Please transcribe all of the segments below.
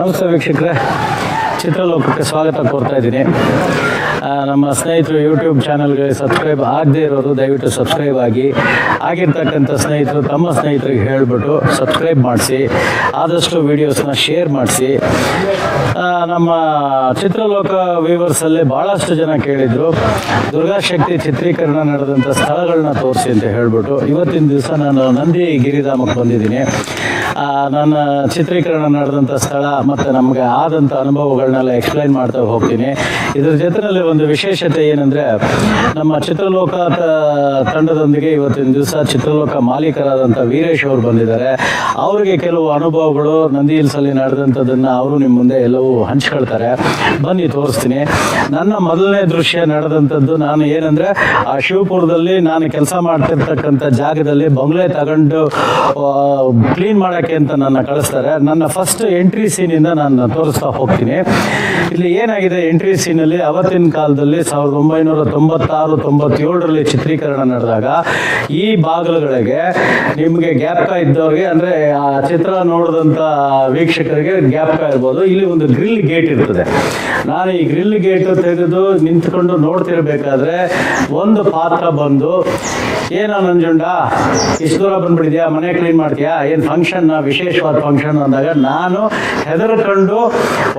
ನಮಸ್ತೆ ವೀಕ್ಷಕರೇ. ಚಿತ್ರಲೋಕಕ್ಕೆ ಸ್ವಾಗತ ಕೋರ್ತಾ ಇದ್ದೀನಿ. ನಮ್ಮ ಸ್ನೇಹಿತರು ಯೂಟ್ಯೂಬ್ ಚಾನಲ್ಗೆ ಸಬ್ಸ್ಕ್ರೈಬ್ ಆಗದೇ ಇರೋರು ದಯವಿಟ್ಟು ಸಬ್ಸ್ಕ್ರೈಬ್ ಆಗಿ. ಆಗಿರ್ತಕ್ಕಂಥ ಸ್ನೇಹಿತರು ತಮ್ಮ ಸ್ನೇಹಿತರಿಗೆ ಹೇಳಿಬಿಟ್ಟು ಸಬ್ಸ್ಕ್ರೈಬ್ ಮಾಡಿಸಿ. ಆದಷ್ಟು ವೀಡಿಯೋಸ್ನ ಶೇರ್ ಮಾಡಿಸಿ. ನಮ್ಮ ಚಿತ್ರಲೋಕ ವೀವರ್ಸಲ್ಲಿ ಭಾಳಷ್ಟು ಜನ ಕೇಳಿದರು. ದುರ್ಗಾಶಕ್ತಿ ಚಿತ್ರೀಕರಣ ನಡೆದಂಥ ಸ್ಥಳಗಳನ್ನ ತೋರಿಸಿ ಅಂತ ಹೇಳಿಬಿಟ್ಟು ಇವತ್ತಿನ ದಿವಸ ನಾನು ನಂದಿ ಗಿರಿಧಾಮಕ್ಕೆ ಬಂದಿದ್ದೀನಿ. ನನ್ನ ಚಿತ್ರೀಕರಣ ನಡೆದಂಥ ಸ್ಥಳ ಮತ್ತು ನಮಗೆ ಆದಂಥ ಅನುಭವಗಳನ್ನೆಲ್ಲ ಎಕ್ಸ್ಪ್ಲೈನ್ ಮಾಡ್ತಾ ಹೋಗ್ತೀನಿ. ಇದ್ರ ಜೊತೆಯಲ್ಲಿ ಒಂದು ವಿಶೇಷತೆ ಏನಂದರೆ, ನಮ್ಮ ಚಿತ್ರಲೋಕ ತಂಡದೊಂದಿಗೆ ಇವತ್ತಿನ ದಿವಸ ಚಿತ್ರಲೋಕ ಮಾಲೀಕರಾದಂಥ ವೀರೇಶ್ ಅವರು ಬಂದಿದ್ದಾರೆ. ಅವರಿಗೆ ಕೆಲವು ಅನುಭವಗಳು ನಂದಿ ಹಿಲ್ಸಲ್ಲಿ ನಡೆದಂಥದ್ದನ್ನು ಅವರು ನಿಮ್ಮ ಮುಂದೆ ಎಲ್ಲವೂ ಹಂಚ್ಕೊಳ್ತಾರೆ. ಬನ್ನಿ, ತೋರಿಸ್ತೀನಿ. ನನ್ನ ಮೊದಲನೇ ದೃಶ್ಯ ನಡೆದಂಥದ್ದು ನಾನು ಏನಂದರೆ, ಆ ಶಿವಪುರದಲ್ಲಿ ನಾನು ಕೆಲಸ ಮಾಡ್ತಿರ್ತಕ್ಕಂಥ ಜಾಗದಲ್ಲಿ ಬಂಗ್ಲೆ ತಗೊಂಡು ಕ್ಲೀನ್ ಮಾಡೋಕ್ಕೆ ಅಂತ ನನ್ನ ಕಳಿಸ್ತಾರೆ. ನನ್ನ ಫಸ್ಟ್ ಎಂಟ್ರಿ ಸೀನಿಂದ ನಾನು ತೋರಿಸ್ತಾ ಹೋಗ್ತೀನಿ. ಇಲ್ಲಿ ಏನಾಗಿದೆ ಎಂಟ್ರಿ ಸೀನಲ್ಲಿ ಅವತ್ತಿನ ಕಾಲದಲ್ಲಿ ಸಾವಿರದ ಒಂಬೈನೂರ ತೊಂಬತ್ತಾರು, ತೊಂಬತ್ತೇಳರಲ್ಲಿ ಚಿತ್ರೀಕರಣ ನಡೆದಾಗ ಈ ಬಾಗಿಲುಗಳಿಗೆ ನಿಮಗೆ ಗ್ಯಾಪ್ಕ ಇದ್ದವ್ರಿಗೆ, ಅಂದರೆ ಆ ಚಿತ್ರ ನೋಡಿದಂಥ ವೀಕ್ಷಕರಿಗೆ ಗ್ಯಾಪ್ಕ ಇರ್ಬೋದು. ಇಲ್ಲಿ ಒಂದು ಗ್ರಿಲ್ ಗೇಟ್ ಇರ್ತದೆ. ನಾನು ಈ ಗ್ರಿಲ್ ಗೇಟ್ ತೆಗೆದು ನಿಂತ್ಕೊಂಡು ನೋಡ್ತಿರ್ಬೇಕಾದ್ರೆ ಒಂದು ಪಾತ್ರ ಬಂದು, ಏನೋ ನಂಜುಂಡ, ಇಷ್ಟು ದೂರ ಬಂದ್ಬಿಟ್ಟಿದ್ಯಾ? ಮನೆ ಕ್ಲೀನ್ ಮಾಡ್ತೀಯಾ? ಏನು ಫಂಕ್ಷನ್ ವಿಶೇಷವಾದ ಫಂಕ್ಷನ್ ಅಂದಾಗ ನಾನು ಹೆದರ್ಕೊಂಡು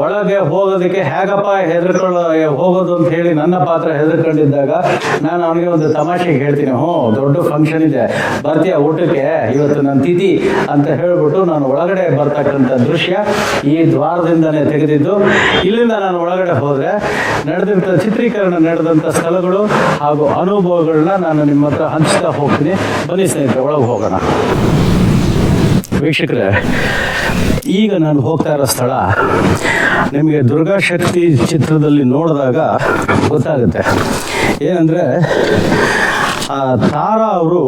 ಒಳಗೆ ಹೋಗೋದಕ್ಕೆ, ಹೇಗಪ್ಪ ಹೆದರ್ಕೊಳ್ಳೋ ಹೋಗೋದು ಅಂತ ಹೇಳಿ ನನ್ನ ಪಾತ್ರ ಹೆದರ್ಕೊಂಡಿದ್ದಾಗ ನಾನು ಅವನಿಗೆ ಒಂದು ತಮಾಷೆಗೆ ಹೇಳ್ತೀನಿ, ಹ್ಞೂ, ದೊಡ್ಡ ಫಂಕ್ಷನ್ ಇದೆ, ಬರ್ತೀಯ ಊಟಕ್ಕೆ? ಇವತ್ತು ನನ್ನ ತಿಥಿ ಅಂತ ಹೇಳ್ಬಿಟ್ಟು ನಾನು ಒಳಗಡೆ ಬರ್ತಕ್ಕಂಥ ದೃಶ್ಯ ಈ ದ್ವಾರದಿಂದನೇ ತೆಗೆದಿದ್ದು. ಇಲ್ಲಿಂದ ನಾನು ಒಳಗಡೆ ಹೋದರೆ ನಡೆದಂಥ ಚಿತ್ರೀಕರಣ ನಡೆದಂಥ ಸ್ಥಳಗಳು ಹಾಗೂ ಅನುಭವಗಳನ್ನ ನಾನು ನಿಮ್ಮ ಹತ್ರ ಹಂಚ್ತಾ ಹೋಗ್ತೀನಿ. ಬನ್ನಿ ಸ್ನೇಹಿತರೆ, ಒಳಗೆ ಹೋಗೋಣ. ವೀಕ್ಷಕರೇ, ಈಗ ನಾನು ಹೋಗ್ತಾ ಇರೋ ಸ್ಥಳ, ನಿಮಗೆ ದುರ್ಗಾ ಶಕ್ತಿ ಚಿತ್ರದಲ್ಲಿ ನೋಡಿದಾಗ ಗೊತ್ತಾಗುತ್ತೆ. ಏನಂದರೆ, ಆ ತಾರಾ ಅವರು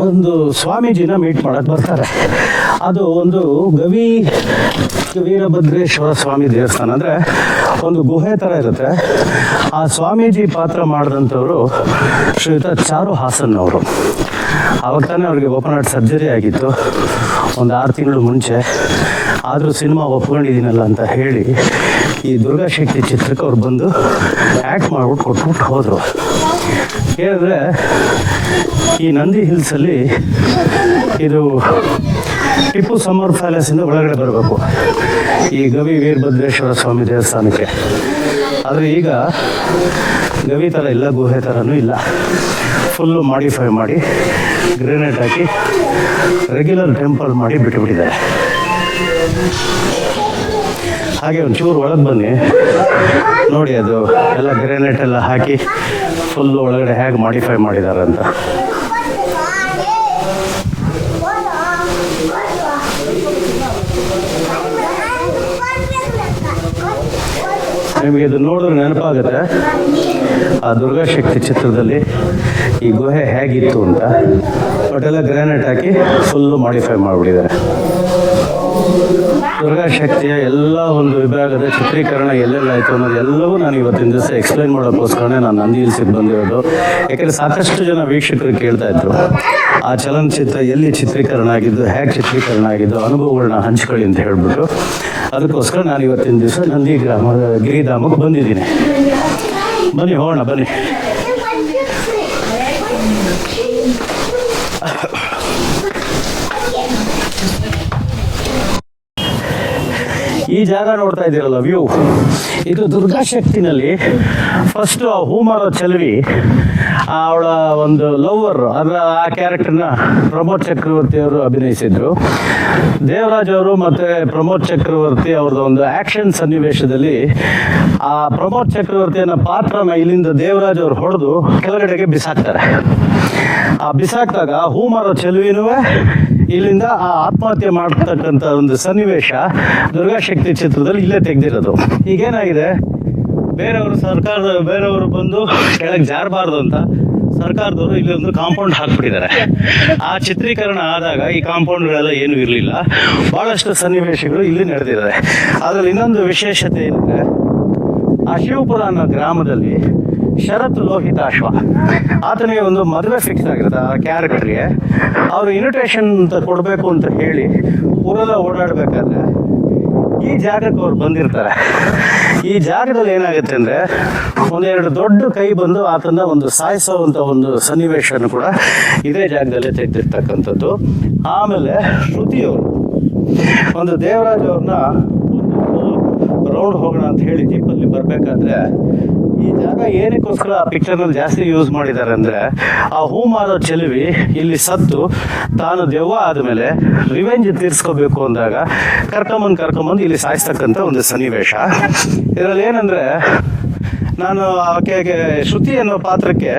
ಒಂದು ಸ್ವಾಮೀಜಿನ ಮೀಟ್ ಮಾಡಕ್ಕೆ ಬರ್ತಾರೆ. ಅದು ಒಂದು ಗವಿ ವೀರಭದ್ರೇಶ್ವರ ಸ್ವಾಮಿ ದೇವಸ್ಥಾನ. ಅಂದರೆ ಒಂದು ಗುಹೆ ಥರ ಇರುತ್ತೆ. ಆ ಸ್ವಾಮೀಜಿ ಪಾತ್ರ ಮಾಡಿದಂಥವ್ರು ಶ್ರೀಯುತ ಚಾರು ಹಾಸನ್ ಅವರು ಅವಾಗ ತಾನೇ ಅವ್ರಿಗೆ ಓಪನ್ ಹಾರ್ಟ್ ಸರ್ಜರಿ ಆಗಿತ್ತು. ಒಂದು ಆರು ತಿಂಗಳು ಮುಂಚೆ. ಆದರೂ ಸಿನಿಮಾ ಒಪ್ಕೊಂಡಿದ್ದೀನಲ್ಲ ಅಂತ ಹೇಳಿ ಈ ದುರ್ಗಾ ಶಕ್ತಿ ಚಿತ್ರಕ್ಕೆ ಅವ್ರು ಬಂದು ಆ್ಯಕ್ಟ್ ಮಾಡ್ಬಿಟ್ಟು ಕೊಟ್ಬಿಟ್ಟು ಹೋದರು. ಹೇಳಿದ್ರೆ ಈ ನಂದಿ ಹಿಲ್ಸಲ್ಲಿ ಇದು ಟಿಪ್ಪು ಸಮ್ಮರ್ ಪ್ಯಾಲೇಸಿಂದ ಒಳಗಡೆ ಬರಬೇಕು. ಈ ಗವಿ ವೀರಭದ್ರೇಶ್ವರ ಸ್ವಾಮಿ ದೇವಸ್ಥಾನಕ್ಕೆ. ಆದರೆ ಈಗ ಗವಿ ಥರ ಇಲ್ಲ, ಗುಹೆ ಥರನೂ ಇಲ್ಲ. ಫುಲ್ಲು ಮಾಡಿಫೈ ಮಾಡಿ ಗ್ರೆನೇಟ್ ಹಾಕಿ ರೆಗ್ಯುಲರ್ ಟೆಂಪಲ್ ಮಾಡಿ ಬಿಟ್ಟುಬಿಟ್ಟಿದ್ದಾರೆ ಹಾಗೆ ಒಂಚೂರು ಒಳಗೆ ಬನ್ನಿ. ನೋಡಿ ಅದು, ಎಲ್ಲ ಗ್ರೆನೇಟ್ ಎಲ್ಲ ಹಾಕಿ ಫುಲ್ಲು ಒಳಗಡೆ ಹೇಗೆ ಮಾಡಿಫೈ ಮಾಡಿದ್ದಾರೆ ಅಂತ ನಿಮಗೆ ಇದು ನೋಡಿದ್ರೆ ನೆನಪಾಗುತ್ತೆ. ಆ ದುರ್ಗಾ ಶಕ್ತಿ ಚಿತ್ರದಲ್ಲಿ ಈ ಗುಹೆ ಹೇಗಿತ್ತು ಅಂತ. ಒಟ್ಟೆಲ್ಲ ಗ್ರಾನೈಟ್ ಹಾಕಿ ಫುಲ್ಲು ಮಾಡಿಫೈ ಮಾಡಿಬಿಟ್ಟಿದ್ದಾರೆ. ದುರ್ಗಾಶಕ್ತಿಯ ಎಲ್ಲ ಒಂದು ವಿಭಾಗದ ಚಿತ್ರೀಕರಣ ಎಲ್ಲೆಲ್ಲ ಆಯಿತು ಅನ್ನೋದು ಎಲ್ಲವೂ ನಾನು ಇವತ್ತಿನ ದಿವಸ ಎಕ್ಸ್ಪ್ಲೈನ್ ಮಾಡೋಕ್ಕೋಸ್ಕರನೇ ನಾನು ನಂದಿ ಇಲ್ಸಿಗೆ ಬಂದಿರೋದು. ಯಾಕೆಂದರೆ ಸಾಕಷ್ಟು ಜನ ವೀಕ್ಷಕರು ಕೇಳ್ತಾ ಇದ್ರು. ಆ ಚಲನಚಿತ್ರ ಎಲ್ಲಿ ಚಿತ್ರೀಕರಣ ಆಗಿದ್ದು, ಹೇಗೆ ಚಿತ್ರೀಕರಣ ಆಗಿದ್ದು ಅನುಭವಗಳನ್ನ ಹಂಚ್ಕೊಳ್ಳಿ ಅಂತ ಹೇಳ್ಬಿಟ್ಟು. ಅದಕ್ಕೋಸ್ಕರ ನಾನು ಇವತ್ತಿನ ದಿವಸ ನಂದಿ ಗ್ರಾಮದ ಗಿರಿಧಾಮಕ್ಕೆ ಬಂದಿದ್ದೀನಿ. ಬನ್ನಿ ಹೋಗೋಣ ಬನ್ನಿ. ಈ ಜಾಗ ನೋಡ್ತಾ ಇದ್ದೀರಲ್ಲ ವ್ಯೂ ಇದು ದುರ್ಗಾ ಶಕ್ತಿನಲ್ಲಿ ಫಸ್ಟ್ ಆ ಹೂಮರ ಚೆಲುವಿ ಅವಳ ಒಂದು ಲವರ್ ಅದರ ಆ ಕ್ಯಾರೆಕ್ಟರ್ನ ಪ್ರಮೋದ್ ಚಕ್ರವರ್ತಿ ಅವರು ಅಭಿನಯಿಸಿದ್ರು. ದೇವರಾಜ್ ಅವರು ಮತ್ತೆ ಪ್ರಮೋದ್ ಚಕ್ರವರ್ತಿ ಅವ್ರದ್ದು ಒಂದು ಆಕ್ಷನ್ ಸನ್ನಿವೇಶದಲ್ಲಿ ಆ ಪ್ರಮೋದ್ ಚಕ್ರವರ್ತಿಯನ್ನ ಪಾತ್ರನ ಇಲ್ಲಿಂದ ದೇವರಾಜ್ ಅವರು ಹೊಡೆದು ಕೆಳಗಡೆಗೆ ಬಿಸಾಕ್ತಾರೆ. ಆ ಬಿಸಾಕ್ದಾಗ ಹೂಮರ ಚೆಲುವಿನೂ ಇಲ್ಲಿಂದ ಆ ಆತ್ಮಹತ್ಯೆ ಮಾಡ್ತಕ್ಕಂಥ ಒಂದು ಸನ್ನಿವೇಶ ದುರ್ಗಾಶಕ್ತಿ ಚಿತ್ರದಲ್ಲಿ ಇಲ್ಲೇ ತೆಗೆದಿರೋದು. ಈಗೇನಾಗಿದೆ? ಬೇರೆಯವರು ಸರ್ಕಾರದ, ಬೇರೆಯವರು ಬಂದು ಕೆಳಗೆ ಜಾರಬಾರ್ದು ಅಂತ ಸರ್ಕಾರದವರು ಇಲ್ಲಿ ಒಂದು ಕಾಂಪೌಂಡ್ ಹಾಕ್ಬಿಟ್ಟಿದ್ದಾರೆ. ಆ ಚಿತ್ರೀಕರಣ ಆದಾಗ ಈ ಕಾಂಪೌಂಡ್ಗಳೆಲ್ಲ ಏನೂ ಇರಲಿಲ್ಲ. ಭಾಳಷ್ಟು ಸನ್ನಿವೇಶಗಳು ಇಲ್ಲಿ ನಡೆದಿದ್ದಾರೆ ಅದರಲ್ಲಿ ಇನ್ನೊಂದು ವಿಶೇಷತೆ ಏನಂದರೆ ಆ ಶಿವಪುರ ಅನ್ನೋ ಗ್ರಾಮದಲ್ಲಿ ಶರತ್ ಲೋಹಿತಾಶ್ವ ಆತನಿಗೆ ಒಂದು ಮದುವೆ ಫಿಕ್ಸ್ ಆಗಿರುತ್ತೆ ಆ ಕ್ಯಾರೆಕ್ಟರ್ಗೆ ಅವರು ಇನ್ವಿಟೇಷನ್ ಅಂತ ಕೊಡಬೇಕು ಅಂತ ಹೇಳಿ ಊರೆಲ್ಲ ಓಡಾಡಬೇಕಾದ್ರೆ ಈ ಜಾಗಕ್ಕೆ ಅವ್ರು ಬಂದಿರ್ತಾರೆ. ಈ ಜಾಗದಲ್ಲಿ ಏನಾಗುತ್ತೆ ಅಂದರೆ ಒಂದೆರಡು ದೊಡ್ಡ ಕೈ ಬಂದು ಆತನ ಒಂದು ಸಾಯಿಸುವಂಥ ಒಂದು ಸನ್ನಿವೇಶನ ಕೂಡ ಇದೇ ಜಾಗದಲ್ಲಿ ತೆಗೆದಿರ್ತಕ್ಕಂಥದ್ದು. ಆಮೇಲೆ ಶ್ರುತಿಯವರು, ಒಂದು ದೇವರಾಜ್ ಅವ್ರನ್ನ ರೌಂಡ್ ಹೋಗೋಣ ಅಂತ ಹೇಳಿ ಜೀಪಲ್ಲಿ ಬರಬೇಕಾದ್ರೆ ಈ ಜಾಗ ಏನಕ್ಕೋಸ್ಕರ ಆ ಪಿಕ್ಚರ್ನಲ್ಲಿ ಜಾಸ್ತಿ ಯೂಸ್ ಮಾಡಿದ್ದಾರೆ ಅಂದ್ರೆ ಆ ಹೂ ಮಾರೋ ಚೆಲುವಿ ಇಲ್ಲಿ ಸತ್ತು, ತಾನು ದೆವ್ವ ಆದಮೇಲೆ ರಿವೆಂಜ್ ತೀರ್ಸ್ಕೋಬೇಕು ಅಂದಾಗ ಕರ್ಕೊಂಬಂದು ಕರ್ಕೊಂಬಂದು ಇಲ್ಲಿ ಸಾಯಿಸ್ತಕ್ಕಂಥ ಒಂದು ಸನ್ನಿವೇಶ. ಇದರಲ್ಲಿ ಏನಂದ್ರೆ ನಾನು ಆಕೆಗೆ ಶ್ರುತಿ ಅನ್ನೋ ಪಾತ್ರಕ್ಕೆ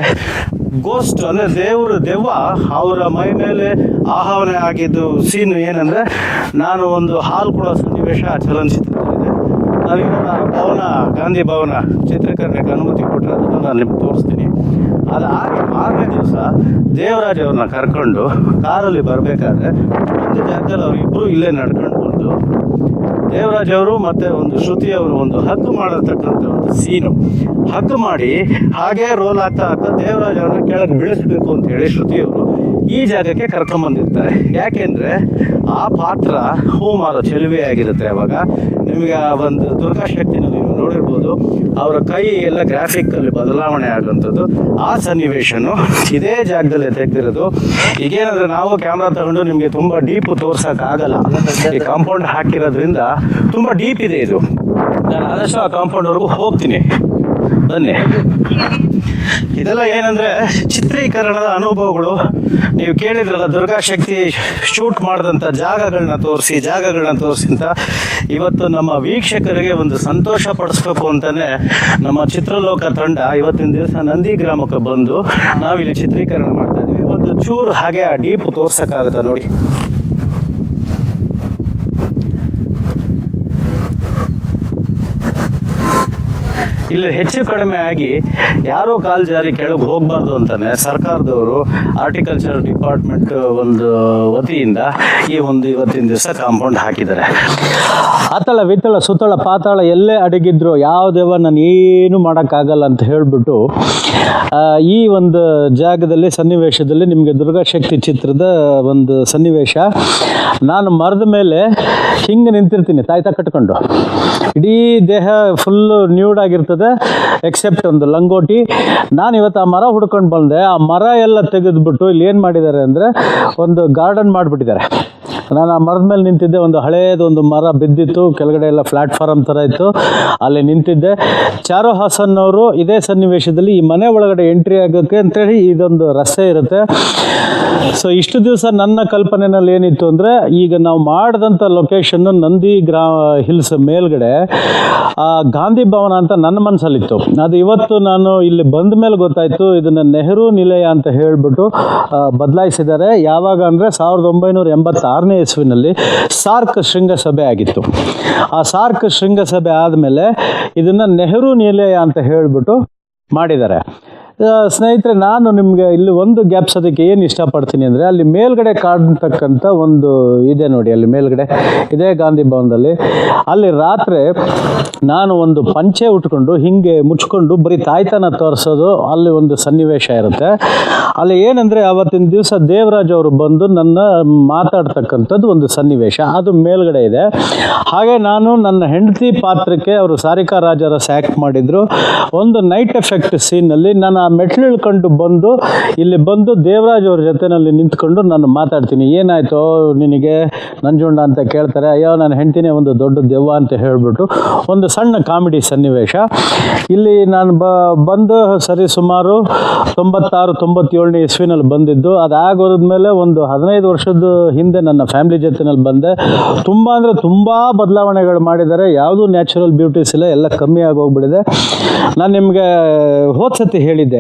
ಗೋಸ್ಟ್ ಅಂದ್ರೆ ದೇವ್ರ ದೆವ್ವ ಅವರ ಮೈ ಮೇಲೆ ಆಹ್ವಾನ ಆಗಿದ್ದು ಸೀನ್ ಏನಂದ್ರೆ ನಾನು ಒಂದು ಹಾಲು ಕೊಡೋ ಸನ್ನಿವೇಶ ಚಲನಚಿತ್ರ. ನಾವೀಗ ಭವನ, ಗಾಂಧಿ ಭವನ ಚಿತ್ರೀಕರಣಕ್ಕೆ ಅನುಮತಿ ಕೊಟ್ಟರೆ ಅದನ್ನು ನಾನು ನಿಮ್ಗೆ ತೋರಿಸ್ತೀನಿ. ಅದು ಹಾಗೆ ಮಾರನೇ ದಿವಸ ದೇವರಾಜ್ ಅವ್ರನ್ನ ಕರ್ಕೊಂಡು ಕಾರಲ್ಲಿ ಬರಬೇಕಾದ್ರೆ ಒಂದು ಜಾಗದಲ್ಲಿ ಅವರಿಬ್ಬರು ಇಲ್ಲೇ ನಡ್ಕೊಂಡು ಬಂದು ದೇವರಾಜ್ ಅವರು ಮತ್ತೆ ಒಂದು ಶ್ರುತಿ ಅವರು ಒಂದು ಹಗ್ಗು ಮಾಡಿರ್ತಕ್ಕಂಥ ಒಂದು ಸೀನು. ಹಗ್ಗು ಮಾಡಿ ಹಾಗೆ ರೋಲ್ ಆಗ್ತಾ ಆಗ್ತಾ ದೇವರಾಜ್ ಅವ್ರನ್ನ ಕೆಳಗೆ ಬೀಳಿಸ್ಬೇಕು ಅಂತ ಹೇಳಿ ಶ್ರುತಿ ಅವರು ಈ ಜಾಗಕ್ಕೆ ಕರ್ಕೊಂಬಂದಿರ್ತಾರೆ ಯಾಕೆಂದ್ರೆ ಆ ಪಾತ್ರ ಹೂ ಮಾರೋ ಚೆಲುವೆ ಆಗಿರುತ್ತೆ ಅವಾಗ. ನಿಮಗೆ ಆ ಒಂದು ದುರ್ಗಾ ಶಕ್ತಿನ ನೀವು ನೋಡಿರ್ಬೋದು. ಅವರ ಕೈ ಎಲ್ಲ ಗ್ರಾಫಿಕ್ ಅಲ್ಲಿ ಬದಲಾವಣೆ ಆಗುವಂಥದ್ದು. ಆ ಸನ್ನಿವೇಶನು ಇದೇ ಜಾಗದಲ್ಲಿ ತೆಗೆದಿರೋದು. ಈಗೇನಾದ್ರೆ ನಾವು ಕ್ಯಾಮ್ರಾ ತಗೊಂಡು ನಿಮಗೆ ತುಂಬಾ ಡೀಪ್ ತೋರ್ಸಕ್ ಆಗಲ್ಲ. ಈ ಕಾಂಪೌಂಡ್ ಹಾಕಿರೋದ್ರಿಂದ ತುಂಬಾ ಡೀಪ್ ಇದೆ ಇದು. ನಾನು ಆದಷ್ಟು ಆ ಕಾಂಪೌಂಡ್ ವರೆಗೂ ಹೋಗ್ತೀನಿ. ಬನ್ನಿ. ಇದೆಲ್ಲ ಏನಂದ್ರೆ ಚಿತ್ರೀಕರಣದ ಅನುಭವಗಳು. ನೀವು ಕೇಳಿದ್ರಲ್ಲ ದುರ್ಗಾ ಶಕ್ತಿ ಶೂಟ್ ಮಾಡಿದಂಥ ಜಾಗಗಳನ್ನ ತೋರಿಸಿ ಜಾಗಗಳನ್ನ ತೋರಿಸಿ ಅಂತ. ಇವತ್ತು ನಮ್ಮ ವೀಕ್ಷಕರಿಗೆ ಒಂದು ಸಂತೋಷ ಪಡಿಸ್ಬೇಕು ಅಂತಾನೆ ನಮ್ಮ ಚಿತ್ರಲೋಕ ತಂಡ ಇವತ್ತಿನ ದಿವಸ ನಂದಿ ಗ್ರಾಮಕ್ಕೆ ಬಂದು ನಾವಿಲ್ಲಿ ಚಿತ್ರೀಕರಣ ಮಾಡ್ತಾ ಇದ್ವಿ ಒಂದು ಚೂರು ಹಾಗೆ ಆ ಡೀಪ್ ತೋರ್ಸಕ್ಕಾಗತ್ತಾ ನೋಡಿ. ಇಲ್ಲಿ ಹೆಚ್ಚು ಕಡಿಮೆ ಆಗಿ ಯಾರೋ ಕಾಲ್ ಜಾರಿ ಕೆಳಗೆ ಹೋಗಬಾರ್ದು ಅಂತಾನೆ ಸರ್ಕಾರದವರು ಆರ್ಟಿಕಲ್ಚರ್ ಡಿಪಾರ್ಟ್ಮೆಂಟ್ ಒಂದು ವತಿಯಿಂದ ಈ ಒಂದು ಇವತ್ತಿನ ದಿವಸ ಕಾಂಪೌಂಡ್ ಹಾಕಿದ್ದಾರೆ. ಆತಳ ವಿತಳ ಸುತ್ತಳ ಪಾತಾಳ ಎಲ್ಲೇ ಅಡಗಿದ್ರು ಯಾವುದೇವ ನಾನು ಏನು ಮಾಡೋಕ್ಕಾಗಲ್ಲ ಅಂತ ಹೇಳಿಬಿಟ್ಟು ಈ ಒಂದು ಜಾಗದಲ್ಲಿ ಸನ್ನಿವೇಶದಲ್ಲಿ ನಿಮಗೆ ದುರ್ಗಾ ಶಕ್ತಿ ಚಿತ್ರದ ಒಂದು ಸನ್ನಿವೇಶ. ನಾನು ಮರದ ಮೇಲೆ ಹಿಂಗೆ ನಿಂತಿರ್ತೀನಿ, ತಾಯ್ತ ಕಟ್ಕೊಂಡು. ಇಡೀ ದೇಹ ಫುಲ್ಲು ನ್ಯೂಡ್ ಆಗಿರ್ತದೆ. ಎಕ್ಸೆಪ್ಟ್ ಒಂದು ಲಂಗೋಟಿ. ನಾನು ಇವತ್ತು ಆ ಮರ ಹುಡ್ಕೊಂಡು ಬಂದೆ, ಆ ಮರ ಎಲ್ಲ ತೆಗೆದ್ಬಿಟ್ಟು ಇಲ್ಲಿ ಏನು ಮಾಡಿದ್ದಾರೆ ಅಂದರೆ ಒಂದು ಗಾರ್ಡನ್ ಮಾಡಿಬಿಟ್ಟಿದ್ದಾರೆ. ನಾನು ಆ ಮರದ ಮೇಲೆ ನಿಂತಿದ್ದೆ, ಒಂದು ಹಳೇದು ಒಂದು ಮರ ಬಿದ್ದಿತ್ತು, ಕೆಳಗಡೆ ಎಲ್ಲ ಪ್ಲಾಟ್ಫಾರಮ್ ಥರ ಇತ್ತು, ಅಲ್ಲಿ ನಿಂತಿದ್ದೆ. ಚಾರು ಹಾಸನ್ ಅವರು ಇದೇ ಸನ್ನಿವೇಶದಲ್ಲಿ ಈ ಮನೆ ಒಳಗಡೆ ಎಂಟ್ರಿ ಆಗೋಕ್ಕೆ ಅಂತೇಳಿ ಇದೊಂದು ರಸ್ತೆ ಇರುತ್ತೆ. ಸೊ ಇಷ್ಟು ದಿವಸ ನನ್ನ ಕಲ್ಪನೆಯಲ್ಲಿ ಏನಿತ್ತು ಅಂದರೆ, ಈಗ ನಾವು ಮಾಡಿದಂಥ ಲೊಕೇಶನ್ನು ನಂದಿ ಗ್ರಾ ಹಿಲ್ಸ್ ಮೇಲ್ಗಡೆ, ಆ ಗಾಂಧಿ ಭವನ ಅಂತ ನನ್ನ ಮನಸ್ಸಲ್ಲಿತ್ತು. ಅದು ಇವತ್ತು ನಾನು ಇಲ್ಲಿ ಬಂದ ಮೇಲೆ ಗೊತ್ತಾಯಿತು, ಇದನ್ನು ನೆಹರು ನಿಲಯ ಅಂತ ಹೇಳಿಬಿಟ್ಟು ಬದಲಾಯಿಸಿದ್ದಾರೆ. ಯಾವಾಗ ಅಂದರೆ ಸಾವಿರದ ಒಂಬೈನೂರ ಎಂಬತ್ತಾರನೇ ಇಸ್ವಿನಲ್ಲಿ ಸಾರ್ಕ್ ಶೃಂಗಸಭೆ ಆಗಿತ್ತು. ಆ ಸಾರ್ಕ್ ಶೃಂಗಸಭೆ ಆದಮೇಲೆ ಇದನ್ನು ನೆಹರು ನಿಲಯ ಅಂತ ಹೇಳಿಬಿಟ್ಟು ಮಾಡಿದ್ದಾರೆ. ಸ್ನೇಹಿತರೆ, ನಾನು ನಿಮಗೆ ಇಲ್ಲಿ ಒಂದು ಗ್ಯಾಪ್ಸೋದಕ್ಕೆ ಏನು ಇಷ್ಟಪಡ್ತೀನಿ ಅಂದರೆ, ಅಲ್ಲಿ ಮೇಲ್ಗಡೆ ಕಾಣ್ತಕ್ಕಂಥ ಒಂದು ಇದೆ ನೋಡಿ, ಅಲ್ಲಿ ಮೇಲ್ಗಡೆ, ಇದೇ ಗಾಂಧಿ ಭವನದಲ್ಲಿ. ಅಲ್ಲಿ ರಾತ್ರಿ ನಾನು ಒಂದು ಪಂಚೆ ಉಟ್ಕೊಂಡು ಹಿಂಗೆ ಮುಚ್ಕೊಂಡು ಬರೀ ತಾಯ್ತನ ತೋರಿಸೋದು ಅಲ್ಲಿ ಒಂದು ಸನ್ನಿವೇಶ ಇರುತ್ತೆ. ಅಲ್ಲಿ ಏನಂದರೆ ಆವತ್ತಿನ ದಿವಸ ದೇವರಾಜ್ ಅವರು ಬಂದು ನನ್ನ ಮಾತಾಡ್ತಕ್ಕಂಥದ್ದು ಒಂದು ಸನ್ನಿವೇಶ. ಅದು ಮೇಲ್ಗಡೆ ಇದೆ. ಹಾಗೆ ನಾನು ನನ್ನ ಹೆಂಡತಿ ಪಾತ್ರಕ್ಕೆ ಅವರು ಸಾರಿಕಾ ರಾಜರ ಸ್ಯಾಕ್ಟ್ ಮಾಡಿದ್ರು. ಒಂದು ನೈಟ್ ಎಫೆಕ್ಟ್ ಸೀನಲ್ಲಿ ನಾನು ಮೆಟ್ಲು ಇಳ್ಕೊಂಡು ಬಂದು, ಇಲ್ಲಿ ಬಂದು ದೇವರಾಜ್ ಅವ್ರ ಜೊತೆನಲ್ಲಿ ನಿಂತ್ಕೊಂಡು ನಾನು ಮಾತಾಡ್ತೀನಿ. ಏನಾಯ್ತು? ನಿನಗೆ ನಂಜುಂಡ ಅಂತ ಕೇಳ್ತಾರೆ, ಅಯ್ಯೋ ನಾನು ಹೆಂಡತಿನೇ ಒಂದು ದೊಡ್ಡ ದೆವ್ವ ಅಂತ ಹೇಳಿಬಿಟ್ಟು ಒಂದು ಸಣ್ಣ ಕಾಮಿಡಿ ಸನ್ನಿವೇಶ. ಇಲ್ಲಿ ನಾನು ಬ, ಬಂದು ಸರಿ ಸುಮಾರು ತೊಂಬತ್ತಾರು, ತೊಂಬತ್ತೇಳನೇ ಇಸ್ವಿನಲ್ಲಿ ಬಂದಿದ್ದು. ಅದಾಗೋದ್ಮೇಲೆ ಒಂದು ಹದಿನೈದು ವರ್ಷದ ಹಿಂದೆ ನನ್ನ ಫ್ಯಾಮಿಲಿ ಜೊತೆನಲ್ಲಿ ಬಂದೆ. ತುಂಬ ಅಂದರೆ ತುಂಬ ಬದಲಾವಣೆಗಳು ಮಾಡಿದ್ದಾರೆ. ಯಾವುದೂ ನ್ಯಾಚುರಲ್ ಬ್ಯೂಟೀಸ್ ಇಲ್ಲ, ಎಲ್ಲ ಕಮ್ಮಿ ಆಗೋಗ್ಬಿಟ್ಟಿದೆ. ನಾನು ನಿಮಗೆ ಹೋದ ಸತಿ ಹೇಳಿದ್ದೆ